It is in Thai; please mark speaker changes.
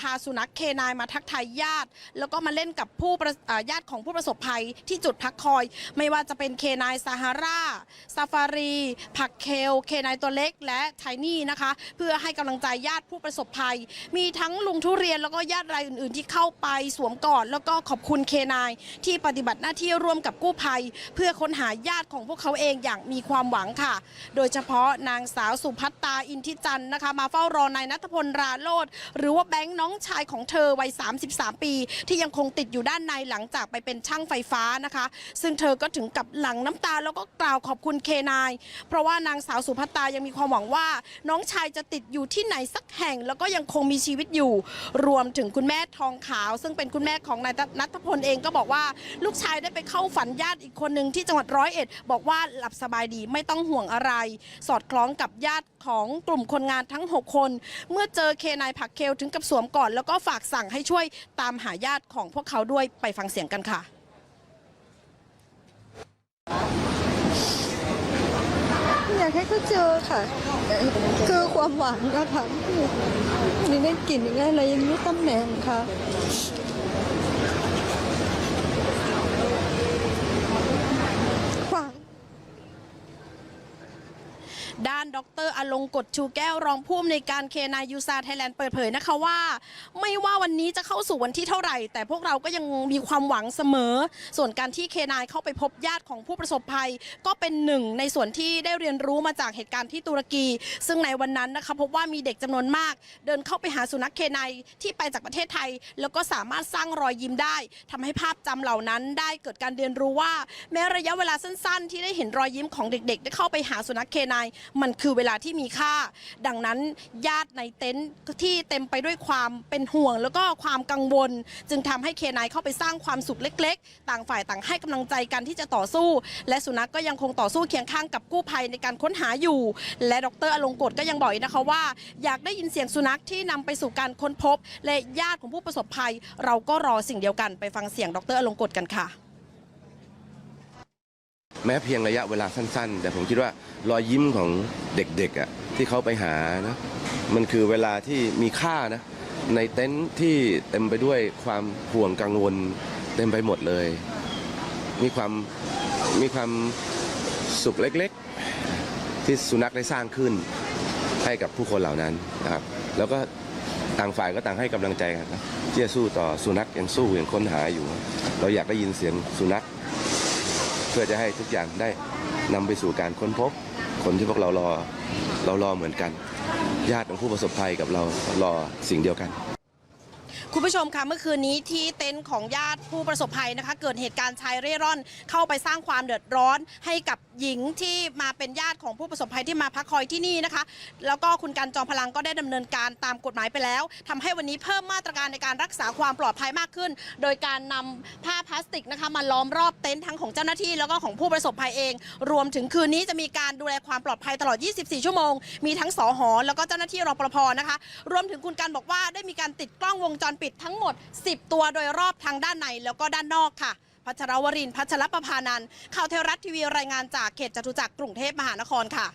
Speaker 1: พาสุนัขเคนายมาทักทายญาติ แล้วก็มาเล่นกับผู้ญาติของผู้ประสบภัยที่จุดพักคอย ไม่ว่าจะเป็นเคนายซาฮาราซาฟารี ผักเคล เคนายตัวเล็ก และไทนี่นะคะ เพื่อให้กำลังใจญาติผู้ประสบภัย มีทั้งลุงทุเรียนแล้วก็ญาติรายอื่น ๆ ที่เข้าไปสวมกอดแล้วก็ขอบคุณเคนายที่ปฏิบัติหน้าที่ร่วมกับกู้ภัย เพื่อค้นหาญาติของพวกเขาเองอย่างมีความหวังค่ะ โดยเฉพาะนางสาวสุพัตตาอินทิจันนะคะ มาเฝ้ารอนายนัทพลราโลดหรือว่าแบงค์น้ององชายของเธอวัย 33 ปี ที่ยังคงติดอยู่ด้านในหลังจากไปเป็นช่างไฟฟ้านะคะ ซึ่งเธอก็ถึงกับหลั่งน้ำตาแล้วก็กล่าวขอบคุณเคนายเพราะว่านางสาวสุพัตตายังมีความหวังว่า น้องชายจะติดอยู่ที่ไหนสักแห่ง แล้วก็ยังคงมีชีวิตอยู่ รวมถึงคุณแม่ทองขาว ซึ่งเป็นคุณแม่ของนายนัทพลเองก็บอกว่า ลูกชายได้ไปเข้าฝันญาติอีกคนหนึ่งที่จังหวัดร้อยเอ็ดบอกว่าหลับสบายดีไม่ต้องห่วงอะไร สอดคล้องกับญาติของกลุ่มคนงานทั้ง 6 คน เมื่อเจอเคนายผักเคลถึงกับสวมกอน แล้วก็ฝากสั่งให้ช่วยตามหาญาติของพวกเขาด้วยไปฟังเสียงกันค่ะ
Speaker 2: อยากให้เขาเจอค่ะ คือความหวังนะคะนี่ได้กลิ่นยังไงอะไรยังไม่ตำแหน่งค่ะ หวัง
Speaker 1: ด้านดรอลงกฎชูแก้วรองผู้อำนวยการเคนายยูซาไทยแลนด์เปิดเผยนะคะว่า ไม่ว่าวันนี้จะเข้าสู่วันที่เท่าไหร่ แต่พวกเราก็ยังมีความหวังเสมอ ส่วนการที่เคนายเข้าไปพบญาติของผู้ประสบภัย ก็เป็นหนึ่งในส่วนที่ได้เรียนรู้มาจากเหตุการณ์ที่ตุรกี ซึ่งในวันนั้นนะคะพบว่ามีเด็กจำนวนมาก เดินเข้าไปหาสุนัขเคนายที่ไปจากประเทศไทย แล้วก็สามารถสร้างรอยยิ้มได้ทำให้ภาพจำเหล่านั้นได้เกิดการเรียนรู้ว่า แม้ระยะเวลาสั้น ๆ ที่ได้เห็นรอยยิ้มของเด็ก ๆ ได้เข้าไปหาสุนัขเคนายมันคือเวลาที่มีค่า ดังนั้นญาติในเต็นท์ที่เต็มไปด้วยความเป็นห่วง แล้วก็ความกังวล จึงทำให้เคนายเข้าไปสร้างความสุขเล็ก ๆ ต่างฝ่ายต่างให้กำลังใจกันที่จะต่อสู้ และสุนัขก็ยังคงต่อสู้เคียงข้างกับกู้ภัยในการค้นหาอยู่ และดรอลงกฎก็ยังบอกอีกนะคะว่า อยากได้ยินเสียงสุนัขที่นำไปสู่การค้นพบ และญาติของผู้ประสบภัย เราก็รอสิ่งเดียวกันไปฟังเสียงดรอลงกฎกันค่ะ
Speaker 3: แม้เพียงระยะเวลาสั้น ๆ แต่ผมคิดว่ารอยยิ้มของเด็กๆอะที่เขาไปหานะมันคือเวลาที่มีค่านะในเต็นท์ที่เต็มไปด้วยความห่วงกังวลเต็มไปหมดเลย มีความมีความสุขเล็กๆ ที่สุนัขได้สร้างขึ้นให้กับผู้คนเหล่านั้นนะครับ แล้วก็ต่างฝ่ายก็ต่างให้กำลังใจกันนะที่จะสู้ต่อสุนัขยังสู้ยังค้นหาอยู่ เราอยากได้ยินเสียงสุนัข เพื่อจะให้ทุกอย่างได้นำไปสู่การค้นพบ คนที่พวกเรารอเรารอเหมือนกัน ญาติของผู้ประสบภัยกับเรารอสิ่งเดียวกัน
Speaker 1: คุณผู้ชมคะเมื่อคืนนี้ที่เต็นท์ของญาติผู้ประสบภัยนะคะ เกิดเหตุการณ์ชายเร่ร่อน เข้าไปสร้างความเดือดร้อนให้กับหญิงที่มาเป็นญาติของผู้ประสบภัยที่มาพักคอยที่นี่นะคะ แล้วก็คุณกันจอมพลังก็ได้ดำเนินการตามกฎหมายไปแล้วทำให้วันนี้เพิ่มมาตรการในการรักษาความปลอดภัยมากขึ้น โดยการนำผ้าพลาสติกนะคะมาล้อมรอบเต็นท์ทั้งของเจ้าหน้าที่แล้วก็ของผู้ประสบภัยเอง รวมถึงคืนนี้จะมีการดูแลความปลอดภัยตลอด 24 ชั่วโมง มีทั้งสอหอแล้วก็เจ้าหน้าที่รปภนะคะ รวมถึงคุณกันบอกว่าได้มีการติดกล้องวงจรรปิดทั้งหมด 10 ตัวโดยรอบทางด้านในแล้วก็ด้านนอกค่ะ พัชรวรินทร์พัชรประพานันท์ข่าวเทวรัฐทีวีรายงานจากเขตจตุจักรกรุงเทพมหานครค่ะ